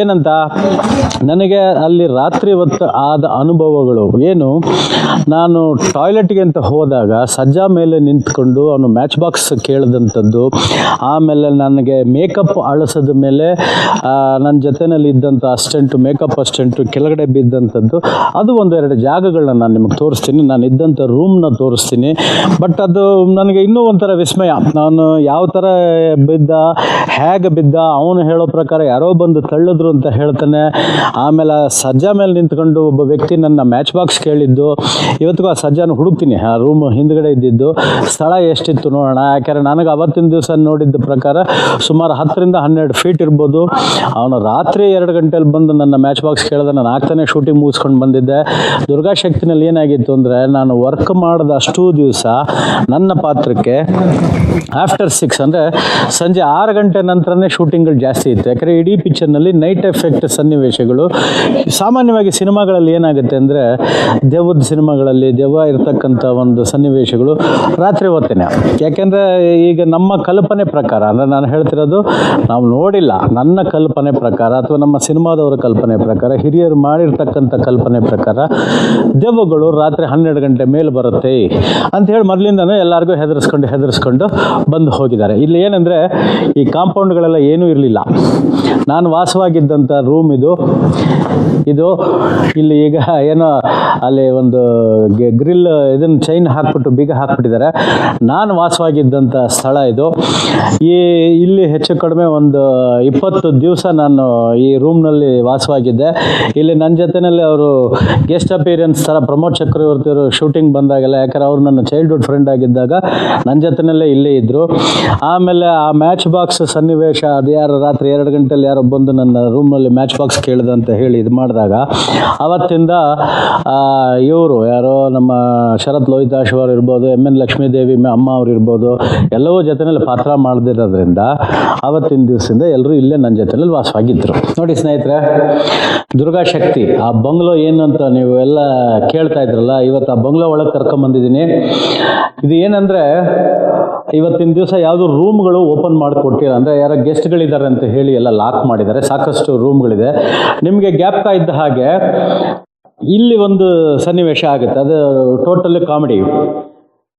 ಏನಂತ? ನನಗೆ ಅಲ್ಲಿ ರಾತ್ರಿ ಹೊತ್ತು ಆದ ಅನುಭವಗಳು. ಏನು? ನಾನು ಟಾಯ್ಲೆಟ್ಗೆ ಅಂತ ಹೋದಾಗ ಸಜ್ಜಾ ಮೇಲೆ ನಿಂತ್ಕೊಂಡು ಅವನು ಮ್ಯಾಚ್ ಬಾಕ್ಸ್ ಕೇಳಿದಂಥದ್ದು, ಆಮೇಲೆ ನನಗೆ ಮೇಕಪ್ ಅಳಸದ ಮೇಲೆ ನನ್ನ ಜೊತೆಯಲ್ಲಿ ಇದ್ದಂಥ ಅಸ್ಟೆಂಟು ಮೇಕಪ್ ಅಸ್ಟೆಂಟು ಕೆಳಗಡೆ ಬಿದ್ದಂಥದ್ದು, ಅದು ಒಂದೆರಡು ಜಾಗಗಳನ್ನ ನಾನು ನಿಮಗೆ ತೋರಿಸ್ತೀನಿ. ನಾನು ಇದ್ದಂಥ ರೂಮ್ನ ತೋರಿಸ್ತೀನಿ. ಬಟ್ ಅದು ನನಗೆ ಇನ್ನೂ ಒಂಥರ ವಿಸ್ಮಯ. ನಾನು ಯಾವ ಥರ ಬಿದ್ದ, ಹೇಗೆ ಬಿದ್ದ, ಅವನು ಹೇಳೋ ಪ್ರಕಾರ ಯಾರೋ ಬಂದು ತಳ್ಳಿದ್ರು ಅಂತ ಹೇಳ್ತಾನೆ. ಆಮೇಲೆ ಆ ಸಜ್ಜಾ ಮೇಲೆ ನಿಂತ್ಕೊಂಡು ಒಬ್ಬ ವ್ಯಕ್ತಿ ನನ್ನ ಮ್ಯಾಚ್ ಬಾಕ್ಸ್ ಕೇಳಿದ್ದು, ಇವತ್ತಿಗೂ ಆ ಸಜ್ಜಾನ ಹುಡುಕ್ತೀನಿ. ಆ ರೂಮ್ ಹಿಂದ್ಗಡೆ ಇದ್ದಿದ್ದು, ಸ್ಥಳ ಎಷ್ಟಿತ್ತು ನೋಡೋಣ. ಯಾಕೆಂದ್ರೆ ನನಗೆ ಅವತ್ತಿನ ದಿವಸ ನೋಡಿದ್ದ ಪ್ರಕಾರ ಸುಮಾರು ಹತ್ತರಿಂದ ಹನ್ನೆರಡು ಫೀಟ್ ಇರ್ಬೋದು. ಅವನು ರಾತ್ರಿ ಎರಡು ಗಂಟೆಲಿ ಬಂದು ನನ್ನ ಮ್ಯಾಚ್ ಬಾಕ್ಸ್ ಕೇಳಿದ, ನಾನು ಆಗ್ತಾನೆ ಶೂಟಿಂಗ್ ಮುಗಿಸ್ಕೊಂಡು ಬಂದಿದ್ದೆ. ದುರ್ಗಾ ಶಕ್ತಿನಲ್ಲಿ ಏನಾಗಿತ್ತು ಅಂದರೆ, ನಾನು ವರ್ಕ್ ಮಾಡಿದ ಅಷ್ಟು ದಿವಸ ನನ್ನ ಪಾತ್ರಕ್ಕೆ ಆಫ್ಟರ್ ಸಿಕ್ಸ್ ಅಂದರೆ ಸಂಜೆ ಆರು ಗಂಟೆ ನಂತರನೇ ಶೂಟಿಂಗ್ಗಳು ಜಾಸ್ತಿ ಇತ್ತು. ಯಾಕಂದರೆ ಇಡೀ ಪಿಕ್ಚರ್ನಲ್ಲಿ ನೈಟ್ ಎಫೆಕ್ಟ್ ಸನ್ನಿವೇಶಗಳು. ಸಾಮಾನ್ಯವಾಗಿ ಸಿನಿಮಾಗಳಲ್ಲಿ ಏನಾಗುತ್ತೆ ಅಂದರೆ ದೆವ್ವದ ಸಿನಿಮಾಗಳಲ್ಲಿ ದೆವ್ವ ಇರ್ತಕ್ಕಂಥ ಒಂದು ಸನ್ನಿವೇಶಗಳು ರಾತ್ರಿ ಹೊತ್ತೇನೆ. ಯಾಕೆಂದರೆ ಈಗ ನಮ್ಮ ಕಲ್ಪನೆ ಪ್ರಕಾರ, ಅಂದರೆ ನಾನು ಹೇಳ್ತಿರೋದು ನಾವು ನೋಡಿಲ್ಲ, ನನ್ನ ಕಲ್ಪನೆ ಪ್ರಕಾರ ಅಥವಾ ನಮ್ಮ ಸಿನಿಮಾದವರ ಕಲ್ಪನೆ ಪ್ರಕಾರ, ಹಿರಿಯರು ಮಾಡಿರ್ತಕ್ಕಂಥ ಕಲ್ಪನೆ ಪ್ರಕಾರ ದೆವ್ವಗಳು ರಾತ್ರಿ ಹನ್ನೆರಡು ಗಂಟೆ ಮೇಲೆ ಬರುತ್ತೆ ಅಂತ ಹೇಳಿ ಮೊದಲಿಂದನೂ ಎಲ್ಲರಿಗೂ ಹೆದರಿಸ್ಕೊಂಡು ಹೆದರಿಸ್ಕೊಂಡು ಬಂದು ಹೋಗಿದ್ದಾರೆ. ಇಲ್ಲಿ ಏನಂದರೆ, ಈ ಕಾಂಪೌಂಡ್ಗಳೆಲ್ಲ ಏನೂ ಇರಲಿಲ್ಲ. ನಾನು ವಾಸವಾಗಿದ್ದಂಥ ರೂಮ್ ಇದು. ಇದು ಇಲ್ಲಿ ಈಗ ಏನೋ ಅಲ್ಲಿ ಒಂದು ಗ್ರಿಲ್ ಇದನ್ನು ಚೈನ್ ಹಾಕ್ಬಿಟ್ಟು ಬೀಗ ಹಾಕ್ಬಿಟ್ಟಿದ್ದಾರೆ. ನಾನು ವಾಸವಾಗಿದ್ದಂಥ ಸ್ಥಳ ಇದು. ಈ ಇಲ್ಲಿ ಹೆಚ್ಚು ಕಡಿಮೆ ಒಂದು ಇಪ್ಪತ್ತು ದಿವಸ ನಾನು ಈ ರೂಮ್ನಲ್ಲಿ ವಾಸವಾಗಿದ್ದೆ. ಇಲ್ಲಿ ನನ್ನ ಜೊತೆಯಲ್ಲಿ ಅವರು ಗೆಸ್ಟ್ ಅಪಿಯರೆನ್ಸ್ ಥರ ಪ್ರಮೋದ್ ಚಕ್ರವರ್ತಿ ಅವರು ಶೂಟಿಂಗ್ ಬಂದಾಗೆಲ್ಲ, ಯಾಕಂದ್ರೆ ಅವರು ನನ್ನ ಚೈಲ್ಡ್ಹುಡ್ ಫ್ರೆಂಡ್ ಆಗಿದ್ದಾಗ ನನ್ನ ಜೊತೆಯಲ್ಲೇ ಇಲ್ಲೇ ಇದ್ದರು ಆಮೇಲೆ ಆ ಮ್ಯಾಚ್ ಬಾಕ್ಸ್ ಸನ್ನಿವೇಶ, ಅದು ಯಾರು ರಾತ್ರಿ ಎರಡು ಗಂಟೆಯಲ್ಲಿ ಯಾರೋ ಬಂದು ನನ್ನ ರೂಮ್ನಲ್ಲಿ ಮ್ಯಾಚ್ ಬಾಕ್ಸ್ ಕೇಳಿದೆ ಅಂತ ಹೇಳಿ ಇದು ಮಾಡಿದಾಗ ಅವತ್ತಿಂದ ಇವರು ಯಾರೋ ನಮ್ಮ ಶರತ್ ಲೋಹಿತಾಶ್ ಅವರು ಇರ್ಬೋದು ಎಂ ಎನ್ ಲಕ್ಷ್ಮೀದೇವಿ ಅಮ್ಮ ಅವ್ರು ಇರ್ಬೋದು, ಎಲ್ಲವೂ ಜೊತೆಯಲ್ಲಿ ಪಾತ್ರ ಮಾಡದಿರೋದ್ರಿಂದ ಅವತ್ತಿನ ದಿವಸದಿಂದ ಎಲ್ಲರೂ ಇಲ್ಲೇ ನನ್ನ ಜೊತೆಯಲ್ಲಿ ವಾಸವಾಗಿದ್ದರು ನೋಡಿ ಸ್ನೇಹಿತರೆ, ದುರ್ಗಾ ಶಕ್ತಿ, ಆ ಬಂಗ್ಲೋ ಏನು ಅಂತ ನೀವು ಎಲ್ಲ ಕೇಳ್ತಾ ಇದ್ರಲ್ಲ, ಇವತ್ತು ಆ ಬಂಗ್ಲೋ ಒಳಗೆ ಕರ್ಕೊಂಬಂದಿದ್ದೀನಿ. ಇದು ಏನಂದರೆ ಇವತ್ತಿನ ದಿವಸ ಯಾವುದು ರೂಮ್ಗಳು ಓಪನ್ ಮಾಡಿಕೊಟ್ಟಿಲ್ಲ ಅಂದರೆ ಯಾರೋ ಗೆಸ್ಟ್ಗಳಿದ್ದಾರೆ ಅಂತ ಹೇಳಿ ಎಲ್ಲ ಲಾಕ್ ಮಾಡಿದ್ದಾರೆ. ಸಾಕಷ್ಟು ರೂಮ್ಗಳಿದೆ ನಿಮಗೆ ಗ್ಯಾಪ್ ಇದ್ದ ಹಾಗೆ ಇಲ್ಲಿ ಒಂದು ಸನ್ನಿವೇಶ ಆಗುತ್ತೆ. ಅದು ಟೋಟಲಿ ಕಾಮಿಡಿ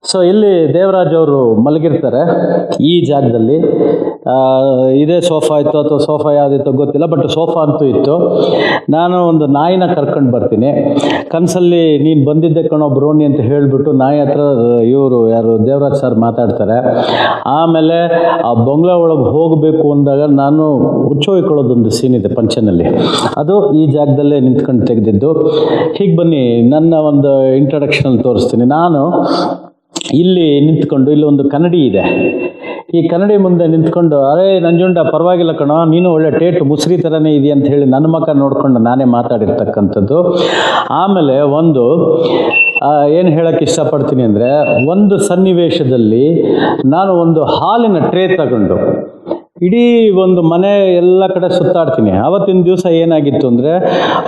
ಸೊ ಇಲ್ಲಿ ದೇವರಾಜ್ ಅವರು ಮಲಗಿರ್ತಾರೆ ಈ ಜಾಗದಲ್ಲಿ. ಇದೇ ಸೋಫಾ ಇತ್ತು ಅಥವಾ ಸೋಫಾ ಯಾವುದಿತ್ತು ಗೊತ್ತಿಲ್ಲ ಬಟ್ ಸೋಫಾ ಅಂತೂ ಇತ್ತು. ನಾನು ಒಂದು ನಾಯಿನ ಕರ್ಕೊಂಡು ಬರ್ತೀನಿ. ಕನಸಲ್ಲಿ ನೀನು ಬಂದಿದ್ದೆ ಕಣೋ ಬ್ರೋಣಿ ಅಂತ ಹೇಳಿಬಿಟ್ಟು ನಾಯಿ ಹತ್ರ, ಇವರು ಯಾರು ದೇವರಾಜ್ ಸರ್ ಮಾತಾಡ್ತಾರೆ. ಆಮೇಲೆ ಆ ಬಂಗ್ಲಾ ಒಳಗೆ ಹೋಗಬೇಕು ಅಂದಾಗ ನಾನು ಹುಚ್ಚೋಯ್ಕೊಳ್ಳೋದೊಂದು ಸೀನ್ ಇದೆ ಪಂಚನಲ್ಲಿ. ಅದು ಈ ಜಾಗದಲ್ಲೇ ನಿಂತ್ಕೊಂಡು ತೆಗೆದಿದ್ದು. ಹೀಗೆ ಬನ್ನಿ, ನನ್ನ ಒಂದು ಇಂಟ್ರಡಕ್ಷನಲ್ಲಿ ತೋರಿಸ್ತೀನಿ. ನಾನು ಇಲ್ಲಿ ನಿಂತ್ಕೊಂಡು, ಇಲ್ಲಿ ಒಂದು ಕನ್ನಡಿ ಇದೆ. ಈ ಕನ್ನಡಿ ಮುಂದೆ ನಿಂತ್ಕೊಂಡು, ಅರೇ ನಂಜುಂಡ, ಪರವಾಗಿಲ್ಲ ಕಣೋ, ನೀನು ಒಳ್ಳೆ ಟೇಟ್ ಮುಸ್ರಿ ಥರನೇ ಇದೆಯಾ ಅಂತ ಹೇಳಿ ನನ್ನ ಮಕ್ಕ ನೋಡ್ಕೊಂಡು ನಾನೇ ಮಾತಾಡಿರ್ತಕ್ಕಂಥದ್ದು. ಆಮೇಲೆ ಒಂದು ಏನು ಹೇಳಕ್ಕೆ ಇಷ್ಟಪಡ್ತೀನಿ ಅಂದರೆ, ಒಂದು ಸನ್ನಿವೇಶದಲ್ಲಿ ನಾನು ಒಂದು ಹಾಲಿನ ಟ್ರೇ ತಗೊಂಡು ಇಡೀ ಒಂದು ಮನೆ ಎಲ್ಲ ಕಡೆ ಸುತ್ತಾಡ್ತೀನಿ. ಆವತ್ತಿನ ದಿವಸ ಏನಾಗಿತ್ತು ಅಂದರೆ,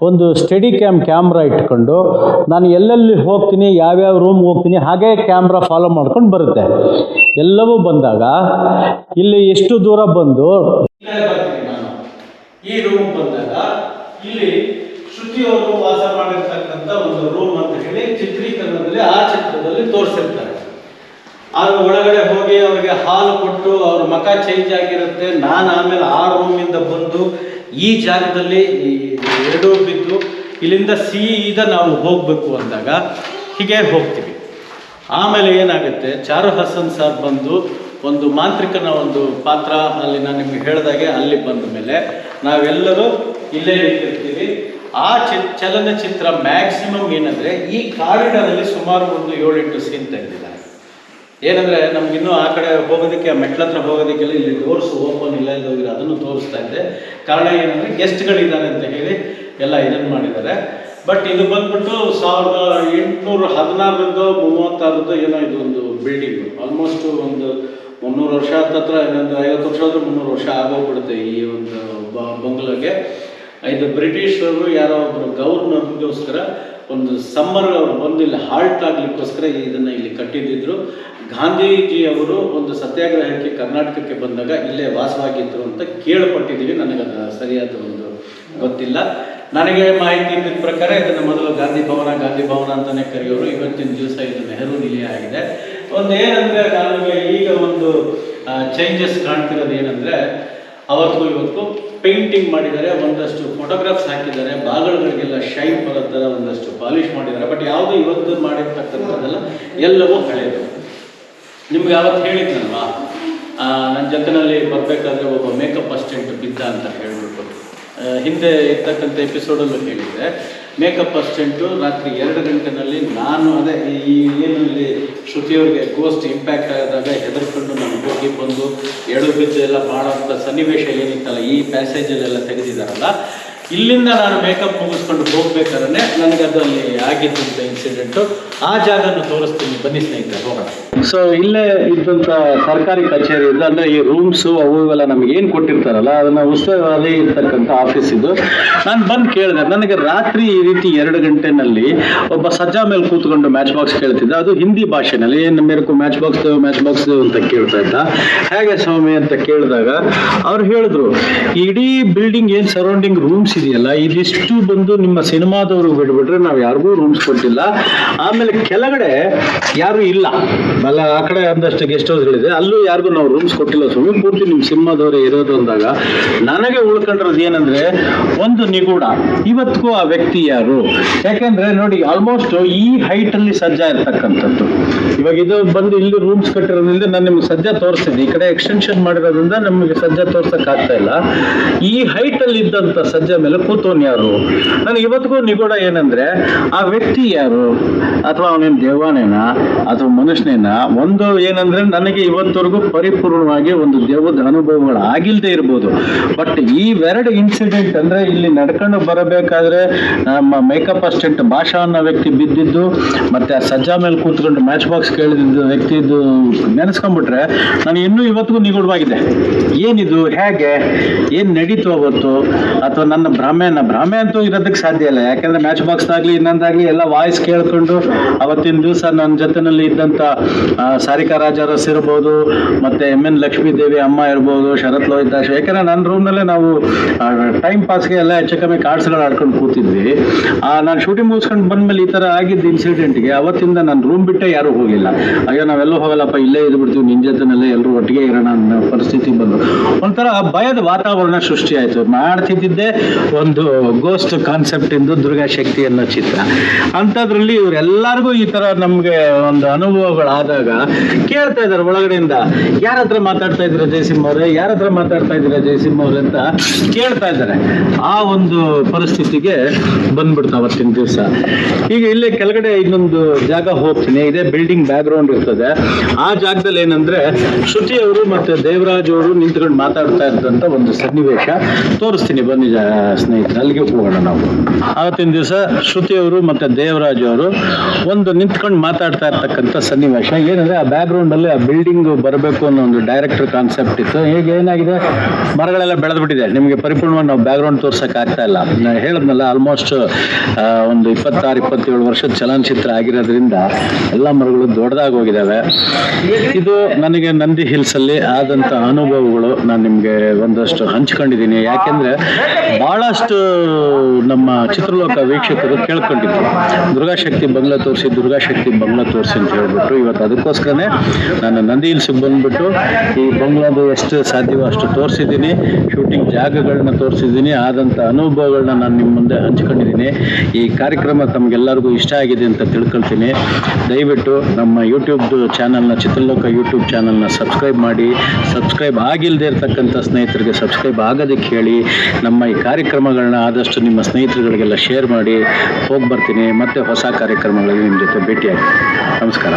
ಒಂದು ಸ್ಟಡಿ ಕ್ಯಾಮ್ ಕ್ಯಾಮ್ರಾ ಇಟ್ಕೊಂಡು ನಾನು ಎಲ್ಲೆಲ್ಲಿ ಹೋಗ್ತೀನಿ, ಯಾವ್ಯಾವ ರೂಮ್ಗೆ ಹೋಗ್ತೀನಿ, ಹಾಗೇ ಕ್ಯಾಮ್ರಾ ಫಾಲೋ ಮಾಡ್ಕೊಂಡು ಬರುತ್ತೆ. ಎಲ್ಲವೂ ಬಂದಾಗ, ಇಲ್ಲಿ ಎಷ್ಟು ದೂರ ಬಂದು ಈ ರೂಮ್ ಬಂದಾಗ, ಇಲ್ಲಿ ಶ್ರುತಿಯವರು ವಾಸ ಮಾಡಿರ್ತಕ್ಕಂಥ ಒಂದು ರೂಮ್ ಅಂತ ಹೇಳಿ ಚಿತ್ರೀಕರಣದಲ್ಲಿ ಆ ಚಿತ್ರದಲ್ಲಿ ತೋರಿಸಿರ್ತಾರೆ. ಆಗ ಒಳಗಡೆ ಹೋಗಿ ಅವರಿಗೆ ಹಾಲು ಕೊಟ್ಟು ಅವ್ರ ಮಕ ಚೇಂಜ್ ಆಗಿರುತ್ತೆ. ನಾನು ಆಮೇಲೆ ಆ ರೂಮಿಂದ ಬಂದು ಈ ಜಾಗದಲ್ಲಿ ಎರಡೂ ಬಿದ್ದು ಇಲ್ಲಿಂದ ಸೀದಾ ನಾವು ಹೋಗಬೇಕು ಅಂದಾಗ ಹೀಗೆ ಹೋಗ್ತೀವಿ. ಆಮೇಲೆ ಏನಾಗುತ್ತೆ? ಚಾರು ಹಸನ್ ಸರ್ ಬಂದು ಒಂದು ಮಾಂತ್ರಿಕನ ಒಂದು ಪಾತ್ರ ಅಲ್ಲಿ ನಾನು ನಿಮ್ಗೆ ಹೇಳಿದಾಗೆ ಅಲ್ಲಿ ಬಂದ ಮೇಲೆ ನಾವೆಲ್ಲರೂ ಇಲ್ಲೇ ಇಟ್ಟಿರ್ತೀವಿ ಆ ಚಿ, ಚಲನಚಿತ್ರ ಮ್ಯಾಕ್ಸಿಮಮ್ ಏನಂದರೆ ಈ ಕಾರಿಡಾರಲ್ಲಿ ಸುಮಾರು ಒಂದು ಏಳೆಂಟು ಸೀನ್ ತೆಗೆದಿದ್ದಾರೆ. ಏನಂದರೆ ನಮಗಿನ್ನೂ ಆ ಕಡೆ ಹೋಗೋದಕ್ಕೆ, ಆ ಮೆಟ್ಲ ಹತ್ರ ಹೋಗೋದಕ್ಕೆಲ್ಲ ಇಲ್ಲಿ ಡೋರ್ಸ್ ಓಪನ್ ಇಲ್ಲ ಹೋಗಿರೋ ಅದನ್ನು ತೋರಿಸ್ತಾ ಇದೆ. ಕಾರಣ ಏನಂದರೆ ಗೆಸ್ಟ್ಗಳಿದ್ದಾರೆ ಅಂತ ಹೇಳಿ ಎಲ್ಲ ಇದನ್ನು ಮಾಡಿದ್ದಾರೆ. ಬಟ್ ಇದು ಬಂದ್ಬಿಟ್ಟು ಸಾವಿರದ ಎಂಟುನೂರ ಹದಿನಾರರದ್ದು ಮೂವತ್ತಾರದ್ದು ಏನೋ ಇದು ಒಂದು ಬಿಲ್ಡಿಂಗು ಆಲ್ಮೋಸ್ಟ್ ಒಂದು ಮುನ್ನೂರು ವರ್ಷ ಹತ್ತತ್ರ ಇನ್ನೊಂದು ಐವತ್ತು ವರ್ಷ ಆದರೂ ಮುನ್ನೂರು ವರ್ಷ ಆಗೋಗ್ಬಿಡುತ್ತೆ ಈ ಒಂದು ಬಂಗ್ಲಾಗೆ. ಇದು ಬ್ರಿಟಿಷರು ಯಾರೋ ಒಬ್ಬರು ಗವರ್ನರ್ಗೋಸ್ಕರ ಒಂದು ಸಮ್ಮರ್ ಒಂದು ಇಲ್ಲಿ ಹಾಲ್ಟ್ ಆಗ್ಲಿಕ್ಕೋಸ್ಕರ ಇದನ್ನು ಇಲ್ಲಿ ಕಟ್ಟಿದ್ದಿದ್ರು. ಗಾಂಧೀಜಿ ಅವರು ಒಂದು ಸತ್ಯಾಗ್ರಹಕ್ಕೆ ಕರ್ನಾಟಕಕ್ಕೆ ಬಂದಾಗ ಇಲ್ಲೇ ವಾಸವಾಗಿದ್ರು ಅಂತ ಕೇಳಪಟ್ಟಿದ್ದೀವಿ. ನನಗೆ ಅದು ಸರಿಯಾದ ಒಂದು ಗೊತ್ತಿಲ್ಲ. ನನಗೆ ಮಾಹಿತಿ ಇದ್ದ ಪ್ರಕಾರ ಇದನ್ನು ಮೊದಲು ಗಾಂಧಿ ಭವನ ಗಾಂಧಿ ಭವನ ಅಂತಲೇ ಕರೆಯೋರು. ಇವತ್ತಿನ ದಿವಸ ಇದು ನೆಹರು ನಿಲಯ ಆಗಿದೆ. ಒಂದು ಏನಂದರೆ ನನಗೆ ಈಗ ಒಂದು ಚೇಂಜಸ್ ಕಾಣ್ತಿರೋದು ಏನಂದರೆ, ಅವತ್ತು ಇವತ್ತು ಪೇಂಟಿಂಗ್ ಮಾಡಿದ್ದಾರೆ, ಒಂದಷ್ಟು ಫೋಟೋಗ್ರಾಫ್ಸ್ ಹಾಕಿದ್ದಾರೆ, ಬಾಗಿಲುಗಳಿಗೆಲ್ಲ ಶೈನ್ ಬರೋ ಥರ ಒಂದಷ್ಟು ಪಾಲಿಷ್ ಮಾಡಿದ್ದಾರೆ. ಬಟ್ ಯಾವುದು ಇವತ್ತು ಮಾಡಿರ್ತಕ್ಕಂಥದ್ದೆಲ್ಲ ಎಲ್ಲವೂ ಹಳೆಯದು ನಿಮ್ಗೆ ಯಾವತ್ತು ಹೇಳಿದ್ನಲ್ವಾ? ನನ್ನ ಜೊತೆನಲ್ಲಿ ಬರಬೇಕಾದ್ರೆ ಒಬ್ಬ ಮೇಕಪ್ ಅಸ್ಟೆಂಟ್ ಬಿದ್ದ ಅಂತ ಹೇಳ್ಬಿಟ್ಟು. ಹಿಂದೆ ಇರ್ತಕ್ಕಂಥ ಎಪಿಸೋಡಲ್ಲೂ ಹೇಳಿದ್ದೆ. ಮೇಕಪ್ ಅಸ್ಟೆಂಟು ರಾತ್ರಿ ಎರಡು ಗಂಟೆನಲ್ಲಿ ನಾನು ಅದೇ ಈ ಏನಲ್ಲಿ ಶ್ರುತಿಯವ್ರಿಗೆ ಗೋಸ್ಟ್ ಇಂಪ್ಯಾಕ್ಟ್ ಆದಾಗ ಹೆದರ್ಕೊಂಡು ನಾನು ಹೋಗಿ ಬಂದು ಎಡು ಬಿದ್ದು ಎಲ್ಲ ಮಾಡೋಂಥ ಸನ್ನಿವೇಶ ಏನಿತ್ತಲ್ಲ, ಈ ಪ್ಯಾಸೇಜಲ್ಲೆಲ್ಲ ತೆಗೆದಿದ್ದಾರಲ್ಲ, ಇಲ್ಲಿಂದ ನಾನು ಮೇಕಪ್ ಮುಗಿಸ್ಕೊಂಡು ಹೋಗ್ಬೇಕಾದ್ರೆ ನನಗೆ ಅದರಲ್ಲಿ ಆಗಿದ್ದಂಥ ಇನ್ಸಿಡೆಂಟು ಆ ಜಾಗನ ತೋರಿಸ್ತೀನಿ. ಬನ್ನಿ ಸ್ನೇಹಿತರೆ, ಹೋಗೋಣ. ಸೊ ಇಲ್ಲೇ ಇದ್ದಂತ ಸರ್ಕಾರಿ ಕಚೇರಿ ಇದೆ, ಅಂದರೆ ಈ ರೂಮ್ಸ್ ಅವು ಇವೆಲ್ಲ ನಮ್ಗೆ ಏನು ಕೊಟ್ಟಿರ್ತಾರಲ್ಲ, ಅದನ್ನ ಉಸ್ತುವಾರಿ ಇರ್ತಕ್ಕಂತ ಆಫೀಸ್ ಇದು. ನಾನು ಬಂದು ಕೇಳಿದೆ, ನನಗೆ ರಾತ್ರಿ ಈ ರೀತಿ ಎರಡು ಗಂಟೆನಲ್ಲಿ ಒಬ್ಬ ಸಜ್ಜಾ ಮೇಲೆ ಕೂತ್ಕೊಂಡು ಮ್ಯಾಚ್ ಬಾಕ್ಸ್ ಕೇಳ್ತಿದ್ದೆ. ಅದು ಹಿಂದಿ ಭಾಷೆನಲ್ಲಿ, ಏನು ಮೇರಕು ಮ್ಯಾಚ್ ಬಾಕ್ಸ್ ಮ್ಯಾಚ್ ಬಾಕ್ಸ್ ಅಂತ ಕೇಳ್ತಾ ಇದ್ದ. ಹೇಗೆ ಸ್ವಾಮಿ ಅಂತ ಕೇಳಿದಾಗ, ಅವ್ರು ಹೇಳಿದ್ರು, ಇಡೀ ಬಿಲ್ಡಿಂಗ್ ಏನು ಸರೌಂಡಿಂಗ್ ರೂಮ್ಸ್ ಇದೆಯಲ್ಲ, ಇದಿಷ್ಟು ಬಂದು ನಿಮ್ಮ ಸಿನಿಮಾದವ್ರಿಗೆ ಬಿಟ್ಬಿಟ್ರೆ ನಾವು ಯಾರಿಗೂ ರೂಮ್ಸ್ ಕೊಟ್ಟಿಲ್ಲ. ಆಮೇಲೆ ಕೆಳಗಡೆ ಯಾರು ಇಲ್ಲ. ಅಲ್ಲ, ಆ ಕಡೆ ಒಂದಷ್ಟು ಗೆಸ್ಟ್ ಹೌಸ್ಗಳಿದೆ ಅಲ್ಲೂ ಯಾರಿಗೂ ನಾವು ರೂಮ್ಸ್ ಕೊಟ್ಟಿಲ್ಲ ಸ್ವಾಮಿ. ಪೂರ್ತಿ ನಿಮ್ಮ ಸಿನಿಮಾದವರೇ ಇರೋದು ಅಂದಾಗ ನನಗೆ ಉಳ್ಕೊಂಡಿರೋದು ಏನಂದ್ರೆ ಒಂದು ನಿಗೂಢ. ಇವತ್ತಿಗೂ ಆ ವ್ಯಕ್ತಿ ಯಾರು? ಯಾಕೆಂದ್ರೆ ನೋಡಿ ಆಲ್ಮೋಸ್ಟ್ ಈ ಹೈಟ್ ಅಲ್ಲಿ ಸಜ್ಜಾ ಇರ್ತಕ್ಕಂಥದ್ದು. ಇವಾಗ ಇದು ಬಂದು ಇಲ್ಲಿ ರೂಮ್ಸ್ ಕಟ್ಟಿರೋದ್ರಿಂದ ನಾನು ನಿಮ್ಗೆ ಸಜ್ಜಾ ತೋರಿಸ್ತಿದ್ದೆ. ಈ ಕಡೆ ಎಕ್ಸ್ಟೆನ್ಷನ್ ಮಾಡಿರೋದ್ರಿಂದ ನಮಗೆ ಸಜ್ಜಾ ತೋರ್ಸಕ್ ಆಗ್ತಾ ಇಲ್ಲ. ಈ ಹೈಟ್ ಅಲ್ಲಿ ಇದ್ದಂತ ಸಜ್ಜಾ ಮೇಲೆ ಕೂತೋನ್ ಯಾರು? ನನಗೆ ಇವತ್ತಿಗೂ ನಿಗೂಢ ಏನಂದ್ರೆ ಆ ವ್ಯಕ್ತಿ ಯಾರು? ಅಥವಾ ಅವನೇನು ದೇವಾನೇನಾ? ಅಥವಾ ಮನುಷ್ಯನೇನಾ? ಒಂದು ಏನಂದ್ರೆ ನನಗೆ ಇವತ್ತವರೆಗೂ ಪರಿಪೂರ್ಣವಾಗಿ ಒಂದು ದೇವದ ಅನುಭವಗಳು ಆಗಿಲ್ದೇ ಇರ್ಬೋದು. ಬಟ್ ಈ ಇನ್ಸಿಡೆಂಟ್ ಅಂದ್ರೆ ಇಲ್ಲಿ ನಡ್ಕೊಂಡು ಬರಬೇಕಾದ್ರೆ ನಮ್ಮ ಮೇಕಪ್ ಅಸಿಸ್ಟೆಂಟ್ ಭಾಷಾ ಅನ್ನೋ ವ್ಯಕ್ತಿ ಬಿದ್ದಿದ್ದು, ಮತ್ತೆ ಆ ಸಜ್ಜಾ ಮೇಲೆ ಕೂತ್ಕೊಂಡು ಮ್ಯಾಚ್ ಬಾಕ್ಸ್ ಕೇಳಿದ ವ್ಯಕ್ತಿದ್ದು ನೆನೆಸ್ಕೊಂಡ್ಬಿಟ್ರೆ ನಾನು ಇನ್ನೂ ಇವತ್ತಿಗೂ ನಿಗೂಢವಾಗಿದೆ. ಏನಿದು, ಹೇಗೆ, ಏನ್ ನಡೀತು ಅವತ್ತು? ಅಥವಾ ನನ್ನ ಭ್ರಮೆನ, ಭ್ರಮೆ ಅಂತೂ ಇರೋದಕ್ಕೆ ಸಾಧ್ಯ ಇಲ್ಲ. ಯಾಕಂದ್ರೆ ಮ್ಯಾಚ್ ಬಾಕ್ಸ್ ಆಗ್ಲಿ, ಇನ್ನೊಂದಾಗ್ಲಿ ಎಲ್ಲ ವಾಯ್ಸ್ ಕೇಳ್ಕೊಂಡು ಅವತ್ತಿನ ದಿವಸ ನನ್ನ ಜೊತೆನಲ್ಲಿ ಇದ್ದಂತ ಸಾರಿಕಾ ರಾಜರಸ್ ಇರ್ಬೋದು, ಮತ್ತೆ ಎಂ ಎನ್ ಲಕ್ಷ್ಮೀ ದೇವಿ ಅಮ್ಮ ಇರ್ಬೋದು, ಶರತ್ ಲೋಹಿತಾಶ್ ಯಾಕಂದ್ರೆ ನನ್ನ ರೂಮ್ನಲ್ಲೇ ನಾವು ಟೈಮ್ ಪಾಸ್ಗೆ ಎಲ್ಲ ಹೆಚ್ಚು ಕಮ್ಮಿ ಕಾರ್ಡ್ಸ್ಗಳು ಆಡ್ಕೊಂಡು ಕೂತಿದ್ವಿ. ನಾನು ಶೂಟಿಂಗ್ ಮುಗಿಸ್ಕೊಂಡು ಬಂದ್ಮೇಲೆ ಈ ಥರ ಆಗಿದ್ದ ಇನ್ಸಿಡೆಂಟ್ಗೆ ಅವತ್ತಿಂದ ನಾನು ರೂಮ್ ಬಿಟ್ಟೆ ಯಾರೂ ಹೋಗಿಲ್ಲ. ಅಯ್ಯೋ, ನಾವೆಲ್ಲೂ ಹೋಗಲ್ಲಪ್ಪ, ಇಲ್ಲೇ ಇದ್ಬಿಡ್ತೀವಿ ನಿನ್ನ ಜೊತೆನಲ್ಲೇ ಎಲ್ಲರೂ ಒಟ್ಟಿಗೆ ಇರೋಣ ಅನ್ನೋ ಪರಿಸ್ಥಿತಿ ಬಂದು. ಒಂಥರ ಭಯದ ವಾತಾವರಣ ಸೃಷ್ಟಿ ಆಯಿತು. ಮಾಡ್ತಿದ್ದಿದ್ದೇ ಒಂದು ಗೋಸ್ಟ್ ಕಾನ್ಸೆಪ್ಟ್ ಇಂದು ದುರ್ಗಾ ಶಕ್ತಿ ಅನ್ನೋ ಚಿತ್ರ. ಅಂಥದ್ರಲ್ಲಿ ಇವರೆಲ್ಲರಿಗೂ ಈ ಥರ ನಮಗೆ ಒಂದು ಕೇಳ್ತಾ ಇದ್ದಾರೆ ಒಳಗಡೆಯಿಂದ. ಯಾರ ಹತ್ರ ಮಾತಾಡ್ತಾ ಇದ್ರ ಜಯಸಿಂಹ ಅವರೇ? ಯಾರ ಹತ್ರ ಮಾತಾಡ್ತಾ ಇದ್ದೀರಾ ಜಯಸಿಂಹ ಅವ್ರೆ ಅಂತ ಕೇಳ್ತಾ ಇದ್ದಾರೆ. ಆ ಒಂದು ಪರಿಸ್ಥಿತಿಗೆ ಬಂದ್ಬಿಡ್ತ ಅವತ್ತಿನ ದಿವಸ. ಈಗ ಇಲ್ಲೇ ಕೆಳಗಡೆ ಇನ್ನೊಂದು ಜಾಗ ಹೋಗ್ತೀನಿ. ಇದೇ ಬಿಲ್ಡಿಂಗ್ ಬ್ಯಾಕ್ ಗ್ರೌಂಡ್ ಇರ್ತದೆ. ಆ ಜಾಗದಲ್ಲಿ ಏನಂದ್ರೆ ಶ್ರುತಿ ಅವರು ಮತ್ತೆ ದೇವರಾಜ್ ಅವರು ನಿಂತ್ಕೊಂಡು ಮಾತಾಡ್ತಾ ಇದ್ದಂತ ಒಂದು ಸನ್ನಿವೇಶ. ತೋರಿಸ್ತೀನಿ ಬನ್ನಿ ಸ್ನೇಹಿತರೆ, ಅಲ್ಲಿಗೆ ಹೋಗೋಣ ನಾವು. ಆವತ್ತಿನ ದಿವಸ ಶ್ರುತಿ ಅವರು ಮತ್ತೆ ದೇವರಾಜ್ ಅವರು ಒಂದು ನಿಂತ್ಕೊಂಡು ಮಾತಾಡ್ತಾ ಇರ್ತಕ್ಕಂಥ ಸನ್ನಿವೇಶ. ಏನಂದ್ರೆ ಆ ಬ್ಯಾಕ್ ಗ್ರೌಂಡ್ ಅಲ್ಲಿ ಆ ಬಿಲ್ಡಿಂಗ್ ಬರಬೇಕು ಅನ್ನೋ ಒಂದು ಡೈರೆಕ್ಟರ್ ಕಾನ್ಸೆಪ್ಟ್ ಇತ್ತು. ಈಗ ಏನಾಗಿದೆ? ಮರಗಳೆಲ್ಲ ಬೆಳೆದ್ಬಿಟ್ಟಿದೆ. ನಿಮಗೆ ಪರಿಪೂರ್ಣವಾಗಿ ನಾವು ಬ್ಯಾಕ್ ಗ್ರೌಂಡ್ ತೋರ್ಸಕ್ ಆಗ್ತಾ ಇಲ್ಲ. ಹೇಳಿದ್ನಲ್ಲ ಆಲ್ಮೋಸ್ಟ್ ಒಂದು ಇಪ್ಪತ್ತಾರು, ಇಪ್ಪತ್ತೇಳು ವರ್ಷದ ಚಲನಚಿತ್ರ ಆಗಿರೋದ್ರಿಂದ ಎಲ್ಲ ಮರಗಳು ದೊಡ್ಡದಾಗಿ ಹೋಗಿದ್ದಾವೆ ಇದು ನನಗೆ ನಂದಿ ಹಿಲ್ಸ್ ಅಲ್ಲಿ ಆದಂತ ಅನುಭವಗಳು ನಾನು ನಿಮಗೆ ಒಂದಷ್ಟು ಹಂಚ್ಕೊಂಡಿದ್ದೀನಿ. ಯಾಕೆಂದ್ರೆ ಬಹಳಷ್ಟು ನಮ್ಮ ಚಿತ್ರಲೋಕ ವೀಕ್ಷಕರು ಕೇಳ್ಕೊಂಡಿದ್ರು. ದುರ್ಗಾಶಕ್ತಿ ಬಂಗ್ಲಾ ತೋರಿಸಿ, ದುರ್ಗಾಶಕ್ತಿ ಬಂಗ್ಲಾ ತೋರಿಸಿ ಅಂತ ಹೇಳ್ಬಿಟ್ಟು ಇವತ್ತು ಅದಕ್ಕೋಸ್ಕರನೇ ನಾನು ನಂದಿ ಹಿಲ್ಸ್ಗೆ ಬಂದ್ಬಿಟ್ಟು ಈ ಬಂಗ್ಲಾದು ಎಷ್ಟು ಸಾಧ್ಯವೋ ಅಷ್ಟು ತೋರಿಸಿದ್ದೀನಿ. ಶೂಟಿಂಗ್ ಜಾಗಗಳನ್ನ ತೋರಿಸಿದ್ದೀನಿ. ಆದಂಥ ಅನುಭವಗಳನ್ನ ನಾನು ನಿಮ್ಮ ಮುಂದೆ ಹಂಚ್ಕೊಂಡಿದ್ದೀನಿ. ಈ ಕಾರ್ಯಕ್ರಮ ತಮಗೆಲ್ಲರಿಗೂ ಇಷ್ಟ ಆಗಿದೆ ಅಂತ ತಿಳ್ಕೊಳ್ತೀನಿ. ದಯವಿಟ್ಟು ನಮ್ಮ ಯೂಟ್ಯೂಬ್ದು ಚಾನಲ್ನ ಚಿತ್ರಲೋಕ ಯೂಟ್ಯೂಬ್ ಚಾನಲ್ನ ಸಬ್ಸ್ಕ್ರೈಬ್ ಮಾಡಿ. ಸಬ್ಸ್ಕ್ರೈಬ್ ಆಗಿಲ್ಲದೆ ಇರತಕ್ಕಂಥ ಸ್ನೇಹಿತರಿಗೆ ಸಬ್ಸ್ಕ್ರೈಬ್ ಆಗೋದಕ್ಕೆ ಹೇಳಿ. ನಮ್ಮ ಈ ಕಾರ್ಯಕ್ರಮಗಳನ್ನ ಆದಷ್ಟು ನಿಮ್ಮ ಸ್ನೇಹಿತರುಗಳಿಗೆಲ್ಲ ಶೇರ್ ಮಾಡಿ. ಹೋಗಿ ಬರ್ತೀನಿ ಮತ್ತೆ ಹೊಸ ಕಾರ್ಯಕ್ರಮಗಳಿಗೆ ನಿಮ್ಮ ಜೊತೆ ಭೇಟಿಯಾಗಿ ನಮಸ್ಕಾರ.